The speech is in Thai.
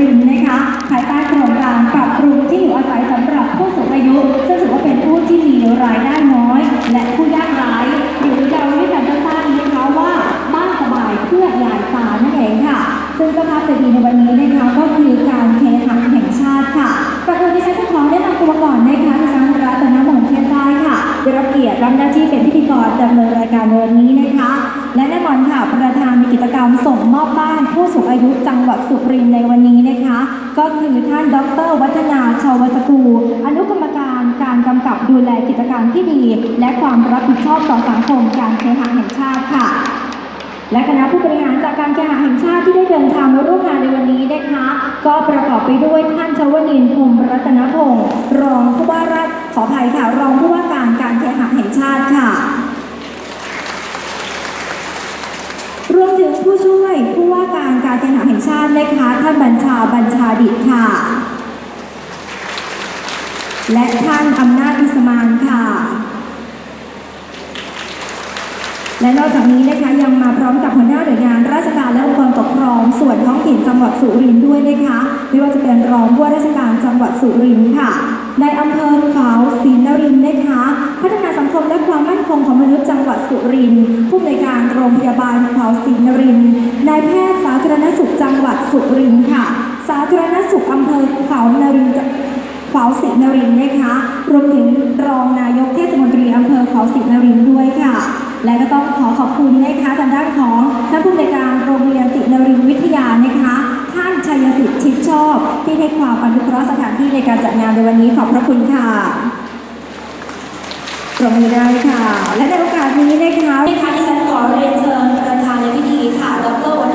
รินทร์นะคะภายใต้โครงการปรับปรุงที่อยู่อาศัยสำหรับผู้สูงอายุ ซึ่งถือว่าเป็นผู้ที่มีรายได้น้อย และผู้ยากไร้หรือเราเรียกกันสั้นๆนะคะว่าบ้านสบายเพื่อยายตานั่นเองค่ะ ซึ่งเจ้าภาพใจดีในวันนี้นะคะก็คือการเคหะแห่งชาติค่ะก่อนอื่นดิฉันจะขอแนะนำตัวก่อนนะคะดิฉันรัตนมนต์เทพได้ค่ะได้รับเกียรติรับหน้าที่เป็นพิธีกรดำเนินรายการในวันนี้นะคะ และแน่นอนค่ะประ กิจกรรมส่งมอบบ้านผู้สูงอายุจังหวัดสุรินทร์ในวันนี้นะคะ ก็คือท่านดร วัฒนาชาวสกูลอนุกรรมการการกำกับดูแลกิจการที่ดี และความรับผิดชอบต่อสังคมการเคหะแห่งชาติค่ะ และคณะผู้บริหารจากการเคหะแห่งชาติที่ได้เดินทางมาร่วมงานในวันนี้นะคะ ก็ประกอบไปด้วยท่านชวนินพรมรัตนพงศ์รองผู้ว่าราชขออภัยค่ะ รองผู้ว่าการการเคหะแห่งชาติค่ะ รวมถึงผู้ช่วยผู้ว่าการการเคหะแห่งชาตินะคะ ท่านบัญชาบัญชาดิตค่ะ และท่านอำนาจอิสมานค่ะ และนอกจากนี้นะคะยังมาพร้อมกับหัวหน้าหน่วยงานราชการและองค์กรปกครองส่วนท้องถิ่นจังหวัดสุรินทร์ด้วยนะคะ ไม่ว่าจะเป็นรองผู้ว่าราชการจังหวัดสุรินทร์ค่ะในอำเภอขาวศรีนรินทร์นะคะ พัฒนาสังคมและความมั่นคงของมนุษย์จังหวัดสุรินทร์ผู้อำนวยการโรงพยาบาลขาวศรีนรินทร์นายแพท จังหวัดสุรินทร์ค่ะ สาธารณสุขอำเภอเขานรินทร์ขาศรีนรินทร์นะคะรวมถึงรองนายกเทศมนตรีอำเภอเขาวศรีนรินทร์ด้วยค่ะ และก็ต้องขอขอบคุณนะคะทางด้านของท่านผู้อำนการโรงเรียนศรีนรินทร์วิทยานะคะท่านชัยสิทธิ์ชิดชอบ ที่ให้ความอนุเคราะห์สถานที่ในการจัดงานในวันนี้ขอบพระคุณค่ะปรบมือได้ค่ะ และในโอกาสนี้นะคะนะคะที่ฉันขอเรียนเชิญประธานในพิธีค่ะ ดร